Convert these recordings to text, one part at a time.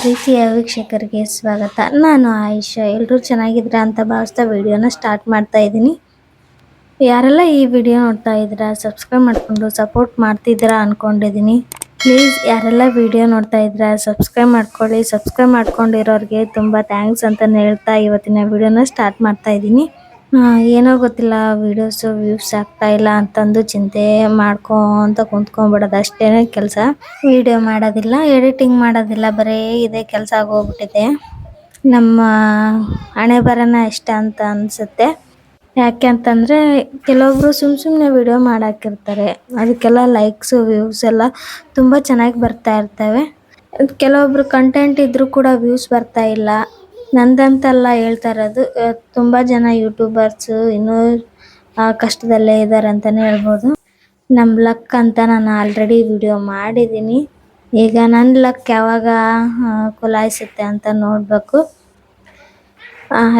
ಪ್ರೀತಿಯ ವೀಕ್ಷಕರಿಗೆ ಸ್ವಾಗತ. ನಾನು ಆಯುಷ. ಎಲ್ಲರೂ ಚೆನ್ನಾಗಿದ್ದೀರಾ ಅಂತ ಭಾವಿಸ್ತಾ ವಿಡಿಯೋನ ಸ್ಟಾರ್ಟ್ ಮಾಡ್ತಾ ಇದ್ದೀನಿ. ಯಾರೆಲ್ಲ ಈ ವಿಡಿಯೋ ನೋಡ್ತಾ ಇದ್ದೀರಾ, ಸಬ್ಸ್ಕ್ರೈಬ್ ಮಾಡಿಕೊಂಡು ಸಪೋರ್ಟ್ ಮಾಡ್ತಿದ್ದೀರಾ ಅಂದ್ಕೊಂಡಿದ್ದೀನಿ ಪ್ಲೀಸ್ ಯಾರೆಲ್ಲ ವಿಡಿಯೋ ನೋಡ್ತಾ ಇದ್ದೀರಾ, ಸಬ್ಸ್ಕ್ರೈಬ್ ಮಾಡ್ಕೊಳ್ಳಿ. ಸಬ್ಸ್ಕ್ರೈಬ್ ಮಾಡ್ಕೊಂಡಿರೋರಿಗೆ ತುಂಬ ಥ್ಯಾಂಕ್ಸ್ ಅಂತ ಹೇಳ್ತಾ ಇವತ್ತಿನ ವಿಡಿಯೋನ ಸ್ಟಾರ್ಟ್ ಮಾಡ್ತಾ ಇದ್ದೀನಿ. ಏನೋ ಗೊತ್ತಿಲ್ಲ ವಿಡಿಯೋಸ್ ವ್ಯೂಸ್ ಆಗ್ತಾ ಇಲ್ಲ ಅಂತಂದು ಚಿಂತೆ ಮಾಡ್ಕೊಂತ ಕುಂತ್ಕೊಂಡ್ಬಿಡೋದು ಅಷ್ಟೇನೆ ಕೆಲಸ. ವಿಡಿಯೋ ಮಾಡೋದಿಲ್ಲ ಎಡಿಟಿಂಗ್ ಮಾಡೋದಿಲ್ಲ, ಬರೀ ಇದೇ ಕೆಲಸ ಆಗೋಗ್ಬಿಟ್ಟಿದೆ. ನಮ್ಮ ಹಣೆ ಬರನ ಇಷ್ಟ ಅಂತ ಅನ್ಸುತ್ತೆ. ಯಾಕೆ ಅಂತಂದ್ರೆ, ಕೆಲವೊಬ್ರು ಸುಮ್ ಸುಮ್ಮನೆ ವಿಡಿಯೋ ಮಾಡಾಕಿರ್ತಾರೆ. ಅದಕ್ಕೆಲ್ಲ ಲೈಕ್ಸ್ ವ್ಯೂಸ್ ಎಲ್ಲ ತುಂಬ ಚೆನ್ನಾಗಿ ಬರ್ತಾ ಇರ್ತವೆ. ಕೆಲವೊಬ್ರು ಕಂಟೆಂಟ್ ಇದ್ದರೂ ಕೂಡ ವ್ಯೂಸ್ ಬರ್ತಾ ಇಲ್ಲ. ನಂದಂತಲ್ಲ ಹೇಳ್ತಾ ಇರೋದು ತುಂಬಾ ಜನ ಯೂಟ್ಯೂಬರ್ಸ್ ಇನ್ನೂ ಕಷ್ಟದಲ್ಲೇ ಇದ್ದಾರೆ ಅಂತಾನೆ ಹೇಳ್ಬೋದು. ನಮ್ಮ ಲಕ್ ಅಂತ ನಾನು ಆಲ್ರೆಡಿ ವಿಡಿಯೋ ಮಾಡಿದ್ದೀನಿ. ಈಗ ನನ್ನ ಲಕ್ ಯಾವಾಗ ಕುಲಾಯಿಸುತ್ತೆ ಅಂತ ನೋಡಬೇಕು.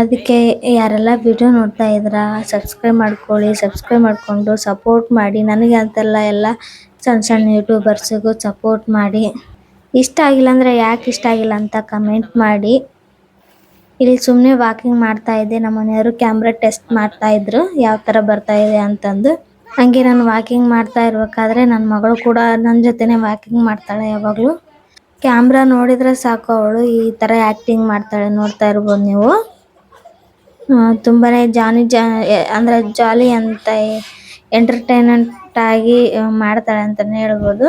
ಅದಕ್ಕೆ ಯಾರೆಲ್ಲ ವಿಡಿಯೋ ನೋಡ್ತಾ ಇದ್ರ ಸಬ್ಸ್ಕ್ರೈಬ್ ಮಾಡ್ಕೊಳ್ಳಿ ಸಬ್ಸ್ಕ್ರೈಬ್ ಮಾಡಿಕೊಂಡು ಸಪೋರ್ಟ್ ಮಾಡಿ. ನನಗೆ ಅಂತೆಲ್ಲ ಎಲ್ಲ ಸಣ್ಣ ಸಣ್ಣ ಯೂಟ್ಯೂಬರ್ಸಿಗೂ ಸಪೋರ್ಟ್ ಮಾಡಿ. ಇಷ್ಟ ಆಗಿಲ್ಲ ಅಂದರೆ ಯಾಕೆ ಇಷ್ಟ ಆಗಿಲ್ಲ ಅಂತ ಕಮೆಂಟ್ ಮಾಡಿ. ಇಲ್ಲಿ ಸುಮ್ನೆ ವಾಕಿಂಗ್ ಮಾಡ್ತಾ ಇದ್ದೆ. ನಮ್ ಮನೆಯವರು ಕ್ಯಾಮೆರಾ ಟೆಸ್ಟ್ ಮಾಡ್ತಾ ಇದ್ರು. ಯಾವ ತರ ಬರ್ತಾ ಇದೆ ಅಂತಂದು. ಹಂಗೆ ನಾನು ವಾಕಿಂಗ್ ಮಾಡ್ತಾ ಇರ್ಬೇಕಾದ್ರೆ ನನ್ನ ಮಗಳು ಕೂಡ ನನ್ನ ಜೊತೆನೆ ವಾಕಿಂಗ್ ಮಾಡ್ತಾಳೆ ಯಾವಾಗಲೂ. ಕ್ಯಾಮ್ರಾ ನೋಡಿದ್ರೆ ಸಾಕು ಅವಳು. ಈ ತರ ಆಕ್ಟಿಂಗ್ ಮಾಡ್ತಾಳೆ. ನೋಡ್ತಾ ಇರ್ಬೋದು ನೀವು. ತುಂಬಾನೇ ಜಾನಿ ಜಾ ಅಂದ್ರೆ ಜಾಲಿ ಅಂತ ಎಂಟರ್ಟೈನ್ಮೆಂಟ್ ಆಗಿ ಮಾಡ್ತಾಳೆ ಅಂತಾನೆ ಹೇಳ್ಬೋದು.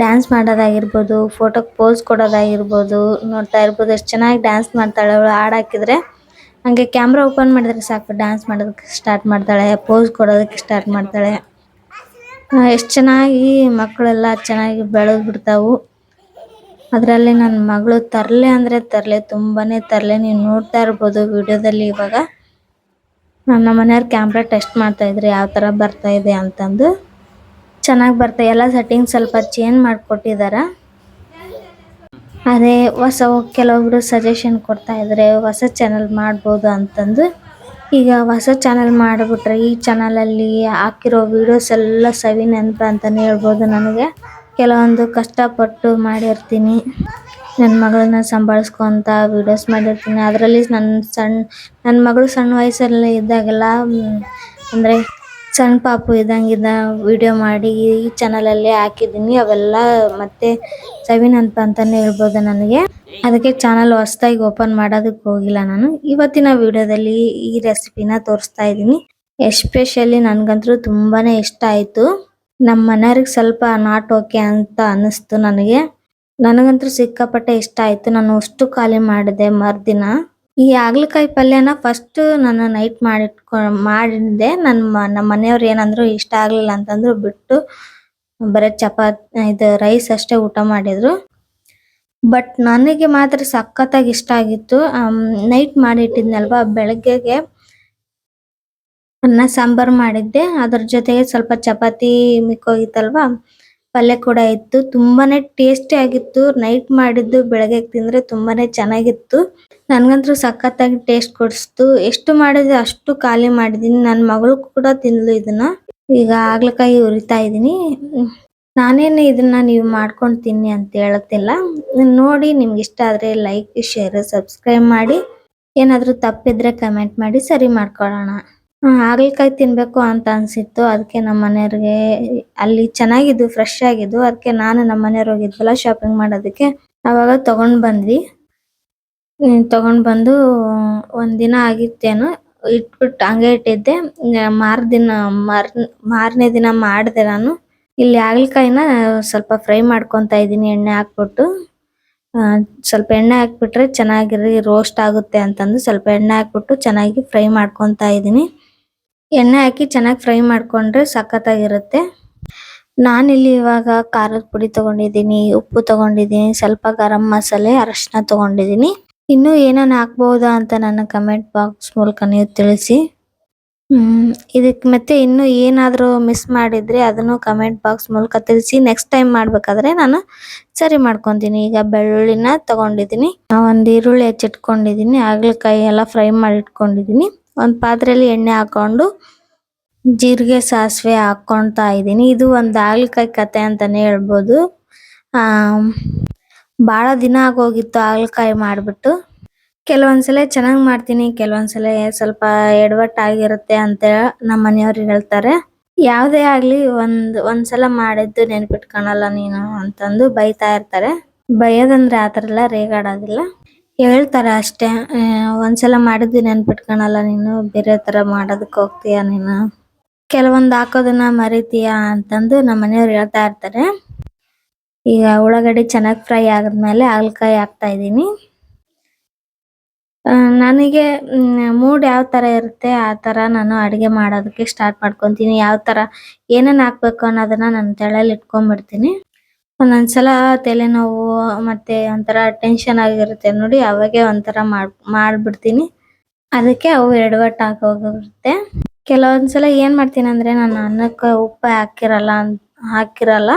ಡ್ಯಾನ್ಸ್ ಮಾಡೋದಾಗಿರ್ಬೋದು ಫೋಟೋಗೆ ಪೋಸ್ ಕೊಡೋದಾಗಿರ್ಬೋದು, ನೋಡ್ತಾ ಇರ್ಬೋದು, ಎಷ್ಟು ಚೆನ್ನಾಗಿ ಡ್ಯಾನ್ಸ್ ಮಾಡ್ತಾಳೆ ಅವಳು, ಹಾಡ್ ಹಾಕಿದ್ರೆ ಹಂಗೆ ಕ್ಯಾಮ್ರಾ ಓಪನ್ ಮಾಡಿದ್ರೆ ಸಾಕು ಡ್ಯಾನ್ಸ್ ಮಾಡೋದಕ್ಕೆ ಸ್ಟಾರ್ಟ್ ಮಾಡ್ತಾಳೆ ಪೋಸ್ ಕೊಡೋದಕ್ಕೆ ಸ್ಟಾರ್ಟ್ ಮಾಡ್ತಾಳೆ. ಎಷ್ಟು ಚೆನ್ನಾಗಿ ಮಕ್ಕಳೆಲ್ಲ ಚೆನ್ನಾಗಿ ಬೆಳೆದು ಬಿಡ್ತಾವು. ಅದರಲ್ಲಿ ನನ್ನ ಮಗಳು ತರಲೆ ಅಂದರೆ ತರಲೆ, ತುಂಬಾನೇ ತರಲೆ. ನೀವು ನೋಡ್ತಾ ಇರ್ಬೋದು ವಿಡಿಯೋದಲ್ಲಿ ಇವಾಗ. ನಮ್ಮ ಮನೆಯವ್ರು ಕ್ಯಾಮ್ರಾ ಟೆಸ್ಟ್ ಮಾಡ್ತಾ ಇದ್ರು, ಯಾವ ಥರ ಇದೆ ಅಂತಂದು. ಚೆನ್ನಾಗಿ ಬರ್ತಾ, ಎಲ್ಲ ಸೆಟ್ಟಿಂಗ್ ಸ್ವಲ್ಪ ಚೇಂಜ್ ಮಾಡಿಕೊಟ್ಟಿದ್ದಾರೆ ಅದೇ ಹೊಸ ಕೆಲವೊಬ್ರು ಸಜೆಷನ್ ಕೊಡ್ತಾ ಇದ್ರೆ ಹೊಸ ಚಾನಲ್ ಮಾಡ್ಬೋದು ಅಂತಂದು. ಈಗ ಹೊಸ ಚಾನಲ್ ಮಾಡಿಬಿಟ್ರೆ ಈ ಚಾನಲಲ್ಲಿ ಹಾಕಿರೋ ವೀಡಿಯೋಸ್ ಎಲ್ಲ ಸವಿ ನೆನಪು ಅಂತಲೇ ಹೇಳ್ಬೋದು ನನಗೆ. ಕೆಲವೊಂದು ಕಷ್ಟಪಟ್ಟು ಮಾಡಿರ್ತೀನಿ. ನನ್ನ ಮಗಳನ್ನ ಸಂಭಾಳಿಸ್ಕೊಂತ ವಿಡಿಯೋಸ್ ಮಾಡಿರ್ತೀನಿ. ಅದರಲ್ಲಿ ನನ್ನ ಸಣ್ಣ ನನ್ನ ಮಗಳು ಸಣ್ಣ ವಯಸ್ಸಲ್ಲಿ ಇದ್ದಾಗೆಲ್ಲ ಅಂದ್ರೆ ಸಣ್ಣ ಪಾಪು ಇದ್ದಂಗಿದ್ದ ವಿಡಿಯೋ ಮಾಡಿ ಈ ಚಾನಲಲ್ಲಿ ಹಾಕಿದ್ದೀನಿ. ಅವೆಲ್ಲ ಮತ್ತೆ ಸವಿನ್ ಅಂತ ಅಂತಾನೆ ಹೇಳ್ಬೋದು ನನಗೆ. ಅದಕ್ಕೆ ಚಾನಲ್ ಹೊಸದಾಗಿ ಓಪನ್ ಮಾಡೋದಕ್ಕೆ ಹೋಗಿಲ್ಲ ನಾನು. ಇವತ್ತಿನ ವಿಡಿಯೋದಲ್ಲಿ ಈ ರೆಸಿಪಿನ ತೋರಿಸ್ತಾ ಇದ್ದೀನಿ. ಎಸ್ಪೆಷಲಿ ನನಗಂತೂ ತುಂಬಾನೇ ಇಷ್ಟ ಆಯ್ತು. ನಮ್ಮ ಮನೆಯವ್ರಿಗೆ ಸ್ವಲ್ಪ ನಾಟ್ ಓಕೆ ಅಂತ ಅನ್ನಿಸ್ತು ನನಗೆ. ನನಗಂತೂ ಸಿಕ್ಕಾಪಟ್ಟೆ ಇಷ್ಟ ಆಯ್ತು. ನಾನು ಅಷ್ಟು ಖಾಲಿ ಮಾಡಿದೆ ಮರ್ದಿನ. ಈ ಹಾಗಲಕಾಯಿ ಪಲ್ಯನ ಫಸ್ಟ್ ನಾನು ನೈಟ್ ಮಾಡಿಟ್ಕೊ, ಮಾಡಿದ್ದೆ. ನನ್ನ ನಮ್ಮ ಮನೆಯವ್ರು ಏನಂದ್ರು ಇಷ್ಟ ಆಗ್ಲಿಲ್ಲ ಅಂತಂದ್ರು ಬಿಟ್ಟು ಬರೀ ಚಪಾತ್, ಇದು ರೈಸ್ ಅಷ್ಟೇ ಊಟ ಮಾಡಿದ್ರು. ಬಟ್ ನನಗೆ ಮಾತ್ರ ಸಖತ್ತಾಗಿ ಇಷ್ಟ ಆಗಿತ್ತು. ನೈಟ್ ಮಾಡಿಟ್ಟಿದ್ನಲ್ವಾ, ಬೆಳಗ್ಗೆಗೆ ಅನ್ನ ಸಾಂಬಾರ್ ಮಾಡಿದ್ದೆ. ಅದ್ರ ಜೊತೆಗೆ ಸ್ವಲ್ಪ ಚಪಾತಿ ಮಿಕ್ಕೋಗಿತ್ತಲ್ವಾ ಪಲ್ಯ ಕೂಡ ಇತ್ತು. ತುಂಬಾನೇ ಟೇಸ್ಟಿ ಆಗಿತ್ತು. ನೈಟ್ ಮಾಡಿದ್ದು ಬೆಳಗ್ಗೆ ತಿಂದ್ರೆ ತುಂಬಾನೇ ಚೆನ್ನಾಗಿತ್ತು. ನನ್ಗಂತೂ ಸಖತ್ತಾಗಿ ಟೇಸ್ಟ್ ಕೊಡಿಸ್ತು. ಎಷ್ಟು ಮಾಡಿದ್ರೆ ಅಷ್ಟು ಖಾಲಿ ಮಾಡಿದೀನಿ. ನನ್ನ ಮಗಳು ಕೂಡ ತಿನ್ಲು ಇದನ್ನ. ಈಗ ಆಗ್ಲಕಾಯಿ ಉರಿತಾ ಇದೀನಿ. ನಾನೇನು ಇದನ್ನ ನೀವು ಮಾಡ್ಕೊಂಡು ತಿನ್ನಿ ಅಂತ ಹೇಳತ್ತಿಲ್ಲ. ನೋಡಿ, ನಿಮ್ಗೆ ಇಷ್ಟ ಆದ್ರೆ ಲೈಕ್ ಶೇರ್ ಸಬ್ಸ್ಕ್ರೈಬ್ ಮಾಡಿ. ಏನಾದ್ರೂ ತಪ್ಪಿದ್ರೆ ಕಮೆಂಟ್ ಮಾಡಿ. ಸರಿ ಮಾಡ್ಕೊಳ್ಳೋಣ. ಹಾಗಲಕಾಯಿ ತಿನ್ಬೇಕು ಅಂತ ಅನ್ಸಿತ್ತು. ಅದಕ್ಕೆ ನಮ್ಮ ಮನೆಯವರಿಗೆ ಅಲ್ಲಿ ಚೆನ್ನಾಗಿದ್ವು ಫ್ರೆಶ್ ಆಗಿದ್ವು ಅದಕ್ಕೆ ನಾನು ನಮ್ಮ ಮನೆಯವ್ರು ಹೋಗಿದ್ವಲ್ಲ ಶಾಪಿಂಗ್ ಮಾಡೋದಕ್ಕೆ, ಅವಾಗ ತಗೊಂಡ್ ಬಂದ್ವಿ. ತಗೊಂಡ್ ಬಂದು ಒಂದಿನ ಆಗಿತ್ತೇನೋ ಇಟ್ಬಿಟ್ಟು ಹಂಗೆ ಇಟ್ಟಿದ್ದೆ. ಮಾರ್ ದಿನ, ಮಾರ್, ಮಾರನೇ ದಿನ ಮಾಡಿದೆ ನಾನು. ಇಲ್ಲಿ ಹಾಗಲಕಾಯಿನ ಸ್ವಲ್ಪ ಫ್ರೈ ಮಾಡ್ಕೊಂತ ಇದೀನಿ ಎಣ್ಣೆ ಹಾಕ್ಬಿಟ್ಟು. ಸ್ವಲ್ಪ ಎಣ್ಣೆ ಹಾಕ್ಬಿಟ್ರೆ ಚೆನ್ನಾಗಿರಿ ರೋಸ್ಟ್ ಆಗುತ್ತೆ ಅಂತಂದು ಸ್ವಲ್ಪ ಎಣ್ಣೆ ಹಾಕ್ಬಿಟ್ಟು ಚೆನ್ನಾಗಿ ಫ್ರೈ ಮಾಡ್ಕೊಂತ ಇದೀನಿ ಎಣ್ಣೆ ಹಾಕಿ ಚೆನ್ನಾಗಿ ಫ್ರೈ ಮಾಡ್ಕೊಂಡ್ರೆ ಸಖತ್ತಾಗಿರುತ್ತೆ. ನಾನಿಲ್ಲಿ ಇವಾಗ ಖಾರದ ಪುಡಿ ತಗೊಂಡಿದ್ದೀನಿ, ಉಪ್ಪು ತಗೊಂಡಿದ್ದೀನಿ, ಸ್ವಲ್ಪ ಗರಂ ಮಸಾಲೆ, ಅರಶಿನ ತಗೊಂಡಿದ್ದೀನಿ. ಇನ್ನೂ ಏನೇನು ಹಾಕ್ಬೋದಾ ಅಂತ ನನ್ನ ಕಮೆಂಟ್ ಬಾಕ್ಸ್ ಮೂಲಕ ನೀವು ತಿಳಿಸಿ. ಹ್ಮ್ ಇದಕ್ಕೆ ಮತ್ತೆ ಇನ್ನು ಏನಾದರೂ ಮಿಸ್ ಮಾಡಿದ್ರೆ ಅದನ್ನು ಕಮೆಂಟ್ ಬಾಕ್ಸ್ ಮೂಲಕ ತಿಳಿಸಿ. ನೆಕ್ಸ್ಟ್ ಟೈಮ್ ಮಾಡಬೇಕಾದ್ರೆ ನಾನು ಸರಿ ಮಾಡ್ಕೊತೀನಿ. ಈಗ ಬೆಳ್ಳುಳ್ಳಿನ ತಗೊಂಡಿದ್ದೀನಿ. ಒಂದು ಈರುಳ್ಳಿ ಹೆಚ್ಚಿಟ್ಕೊಂಡಿದ್ದೀನಿ, ಹಾಗಲಕಾಯಿ ಎಲ್ಲ ಫ್ರೈ ಮಾಡಿ ಇಟ್ಕೊಂಡಿದ್ದೀನಿ ಒಂದು ಪಾತ್ರೆಯಲ್ಲಿ ಎಣ್ಣೆ ಹಾಕೊಂಡು ಜೀರಿಗೆ ಸಾಸಿವೆ ಹಾಕ್ಕೊಳ್ತಾ ಇದ್ದೀನಿ. ಇದು ಒಂದು ಹಾಗಲಕಾಯಿ ಕತೆ ಅಂತಾನೆ ಹೇಳ್ಬೋದು. ಆ ಬಹಳ ದಿನ ಆಗೋಗಿತ್ತು ಹಾಗಲಕಾಯಿ ಮಾಡಿಬಿಟ್ಟು. ಕೆಲವೊಂದ್ಸಲ ಚೆನ್ನಾಗಿ ಮಾಡ್ತೀನಿ, ಕೆಲವೊಂದ್ಸಲ ಸ್ವಲ್ಪ ಎಡವಟ್ಟು ಆಗಿರುತ್ತೆ ಅಂತ ನಮ್ಮ ಮನೆಯವರು ಹೇಳ್ತಾರೆ. ಯಾವುದೇ ಆಗಲಿ ಒಂದು, ಒಂದ್ಸಲ ಮಾಡಿದ್ದು ನೆನ್ಪಿಟ್ಕೊಳಲ್ಲ ನೀನು ಅಂತಂದು ಬೈತಾ ಇರ್ತಾರೆ. ಬೈಯೋದಂದ್ರೆ ಆ ಥರ ಎಲ್ಲ ರೇಗಾಡೋದಿಲ್ಲ. ಹೇಳ್ತಾರೆ ಅಷ್ಟೇ. ಒಂದ್ಸಲ ಮಾಡಿದ್ದು ನೆನ್ಪಿಟ್ಕೊಳಲ್ಲ ನೀನು, ಬೇರೆ ತರ ಮಾಡೋದಕ್ಕೆ ಹೋಗ್ತೀಯ ನೀನು. ಕೆಲವೊಂದು ಹಾಕೋದನ್ನ ಮರಿತೀಯ ಅಂತಂದು ನಮ್ಮ ಮನೆಯವ್ರು ಹೇಳ್ತಾ ಇರ್ತಾರೆ. ಈಗ ಉಳ್ಳಾಗಡ್ಡಿ ಚೆನ್ನಾಗಿ ಫ್ರೈ ಆದ್ಮೇಲೆ ಹಾಗಲಕಾಯಿ ಹಾಕ್ತಾ ಇದ್ದೀನಿ. ನನಗೆ ಮೂಡ್ ಯಾವ ತರ ಇರುತ್ತೆ ಆ ತರ ನಾನು ಅಡುಗೆ ಮಾಡೋದಕ್ಕೆ ಸ್ಟಾರ್ಟ್ ಮಾಡ್ಕೊತೀನಿ. ಯಾವ ತರ ಏನೇನು ಹಾಕ್ಬೇಕು ಅನ್ನೋದನ್ನ ನನ್ನ ತಲೆಯಲ್ಲಿ ಇಟ್ಕೊಂಡ್ಬಿಡ್ತೀನಿ. ಒಂದೊಂದ್ಸಲ ತಲೆನೋವು ಮತ್ತೆ ಒಂಥರ ಟೆನ್ಶನ್ ಆಗಿರುತ್ತೆ ನೋಡಿ, ಅವಾಗೆ ಒಂಥರ ಮಾಡ್, ಮಾಡ್ಬಿಡ್ತೀನಿ. ಅದಕ್ಕೆ ಅವು ಎಡವಟ್ಟು ಹಾಕೋಗಿರುತ್ತೆ ಕೆಲವೊಂದ್ಸಲ ಏನ್ ಮಾಡ್ತೀನಿ ಅಂದ್ರೆ, ನಾನು ಅನ್ನಕ್ಕೆ ಉಪ್ಪು ಹಾಕಿರಲ್ಲ ಹಾಕಿರಲ್ಲ.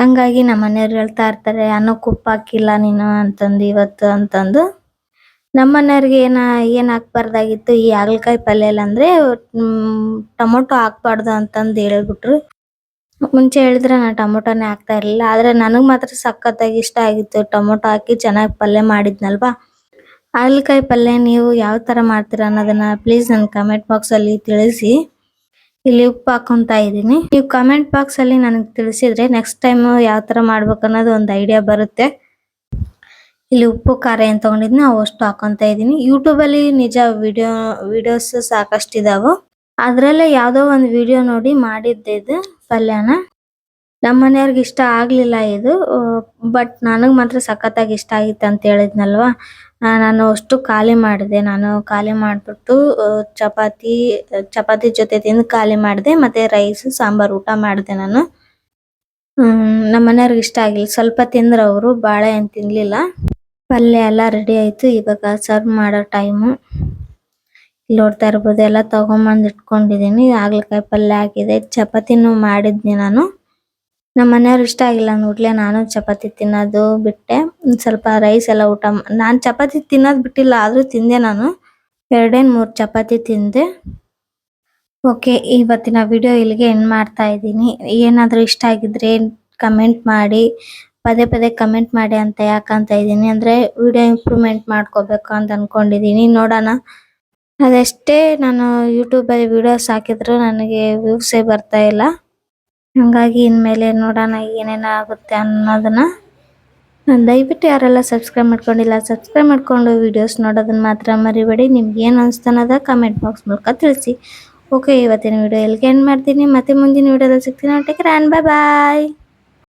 ಹಂಗಾಗಿ ನಮ್ಮ ಮನೆಯವ್ರು ಹೇಳ್ತಾ ಇರ್ತಾರೆ, ಅನ್ನಕ್ಕೆ ಉಪ್ಪು ಹಾಕಿಲ್ಲ ನೀನು ಅಂತಂದು, ಇವತ್ತು ಅಂತಂದು. ನಮ್ಮ ಮನೆಯವ್ರಿಗೆ ಏನ, ಏನ್ ಹಾಕ್ಬಾರ್ದಾಗಿತ್ತು, ಈ ಹಾಗಲಕಾಯಿ ಪಲ್ಯಲ್ಲಿ ಅಂದ್ರೆ ಟೊಮೊಟೊ ಹಾಕ್ಬಾರ್ದು ಅಂತಂದು ಹೇಳ್ಬಿಟ್ರು. ಮುಂಚೆ ಹೇಳಿದ್ರೆ ನಾನು ಟೊಮೊಟೊನೇ ಹಾಕ್ತಾ ಇರಲಿಲ್ಲ, ಆದ್ರೆ ನನಗೆ ಮಾತ್ರ ಸಖತ್ತಾಗಿ ಇಷ್ಟ ಆಗಿತ್ತು. ಟೊಮೊಟೊ ಹಾಕಿ ಚೆನ್ನಾಗಿ ಪಲ್ಯ ಮಾಡಿದ್ನಲ್ವಾ? ಹಾಗಲಕಾಯಿ ಪಲ್ಯ ನೀವು ಯಾವ ತರ ಮಾಡ್ತೀರಾ ಅನ್ನೋದನ್ನ ಪ್ಲೀಸ್ ನನ್ನ ಕಮೆಂಟ್ ಬಾಕ್ಸ್ ಅಲ್ಲಿ ತಿಳಿಸಿ. ಇಲ್ಲಿ ಉಪ್ಪು ಹಾಕೊತಾ ಇದೀನಿ ನೀವು ಕಮೆಂಟ್ ಬಾಕ್ಸ್ ಅಲ್ಲಿ ನನಗೆ ತಿಳಿಸಿದ್ರೆ ನೆಕ್ಸ್ಟ್ ಟೈಮ್ ಯಾವ ತರ ಮಾಡ್ಬೇಕು ಅನ್ನೋದು ಒಂದು ಐಡಿಯಾ ಬರುತ್ತೆ. ಇಲ್ಲಿ ಉಪ್ಪು, ಖಾರ ಏನು ತೊಗೊಂಡಿದ್ನ ಅವಷ್ಟು ಇದೀನಿ ಯೂಟ್ಯೂಬ್ ಅಲ್ಲಿ ನಿಜ ವಿಡಿಯೋ ವಿಡಿಯೋಸ್ ಸಾಕಷ್ಟು ಇದಾವು ಅದ್ರಲ್ಲೇ ಯಾವುದೋ ಒಂದು ವಿಡಿಯೋ ನೋಡಿ ಮಾಡಿದ್ದೆ ಇದು ಪಲ್ಯನ ನಮ್ಮ ಮನೆಯವ್ರಿಗೆ ಇಷ್ಟ ಆಗ್ಲಿಲ್ಲ ಇದು, ಬಟ್ ನನಗ್ ಮಾತ್ರ ಸಖತ್ತಾಗಿ ಇಷ್ಟ ಆಗಿತ್ತು ಅಂತ ಹೇಳಿದ್ನಲ್ವಾ? ನಾನು ಅಷ್ಟು ಖಾಲಿ ಮಾಡಿದೆ. ನಾನು ಖಾಲಿ ಮಾಡ್ಬಿಟ್ಟು ಚಪಾತಿ ಚಪಾತಿ ಜೊತೆ ತಿಂದು ಖಾಲಿ ಮಾಡಿದೆ. ಮತ್ತೆ ರೈಸ್, ಸಾಂಬಾರ್ ಊಟ ಮಾಡಿದೆ ನಾನು. ನಮ್ಮ ಮನೆಯವ್ರಿಗೆ ಇಷ್ಟ ಆಗಿಲ್ಲ. ಸ್ವಲ್ಪ ತಿಂದ್ರು ಅವರು, ಬಾಳೆ ಏನ್ ತಿನ್ಲಿಲ್ಲ. ಪಲ್ಯ ಎಲ್ಲ ರೆಡಿ ಆಯ್ತು. ಇವಾಗ ಸರ್ವ್ ಮಾಡೋ ಟೈಮು ಇಲ್ಲಿ ನೋಡ್ತಾ ಇರಬಹುದು ಎಲ್ಲ ತಗೊಂಬಂದ್ ಇಟ್ಕೊಂಡಿದೀನಿ. ಹಾಗಲಕಾಯಿ ಪಲ್ಯ ಹಾಕಿದೆ. ಚಪಾತಿನೂ ಮಾಡಿದ್ನಿ ನಾನು. ನಮ್ ಮನೆಯವ್ರು ಇಷ್ಟ ಆಗಿಲ್ಲ ನೋಡ್ಲೆ ನಾನು ಚಪಾತಿ ತಿನ್ನೋದು ಬಿಟ್ಟೆ. ಸ್ವಲ್ಪ ರೈಸ್ ಎಲ್ಲ ಊಟ ನಾನ್ ಚಪಾತಿ ತಿನ್ನೋದ್ ಬಿಟ್ಟಿಲ್ಲ, ಆದ್ರೂ ತಿಂದೆ ನಾನು. ಎರಡೇನ್ ಮೂರ್ ಚಪಾತಿ ತಿಂದೆ. ಓಕೆ, ಇವತ್ತಿನ ವಿಡಿಯೋ ಇಲ್ಲಿಗೆ ಎಂಡ್ ಮಾಡ್ತಾ ಇದ್ದೀನಿ. ಏನಾದ್ರೂ ಇಷ್ಟ ಆಗಿದ್ರೆ ಕಮೆಂಟ್ ಮಾಡಿ, ಪದೇ ಪದೇ ಕಮೆಂಟ್ ಮಾಡಿ ಅಂತ ಯಾಕಂತ ಇದ್ದೀನಿ. ಅಂದ್ರೆ ವಿಡಿಯೋ ಇಂಪ್ರೂವ್ಮೆಂಟ್ ಮಾಡ್ಕೋಬೇಕು ಅಂತ ಅನ್ಕೊಂಡಿದೀನಿ. ನೋಡೋಣ. ಅದೆಷ್ಟೇ ನಾನು ಯೂಟ್ಯೂಬ್ ಅಲ್ಲಿ ವಿಡಿಯೋಸ್ ಹಾಕಿದ್ರು ನನಗೆ ವ್ಯೂಸೇ ಬರ್ತಾ ಇಲ್ಲ. ಹಂಗಾಗಿ ಇನ್ಮೇಲೆ ನೋಡೋಣ ಏನೇನು ಆಗುತ್ತೆ ಅನ್ನೋದನ್ನ. ದಯವಿಟ್ಟು ಯಾರೆಲ್ಲ ಸಬ್ಸ್ಕ್ರೈಬ್ ಮಾಡ್ಕೊಂಡಿಲ್ಲ ಸಬ್ಸ್ಕ್ರೈಬ್ ಮಾಡ್ಕೊಂಡು ವಿಡಿಯೋಸ್ ನೋಡೋದನ್ನ ಮಾತ್ರ ಮರಿಬೇಡಿ. ನಿಮ್ಗೆ ಏನು ಅನಿಸ್ತನದ ಕಮೆಂಟ್ ಬಾಕ್ಸ್ ಮೂಲಕ ತಿಳಿಸಿ. ಓಕೆ ಇವತ್ತಿನ ವಿಡಿಯೋ ಎಲ್ಲಿಗೆ ಎಂಡ್ ಮಾಡ್ತೀನಿ. ಮತ್ತೆ ಮುಂದಿನ ವಿಡಿಯೋದಲ್ಲಿ ಸಿಗ್ತೀನಿ. ಟೇಕ್ ಬಾಯ್ ಬಾಯ್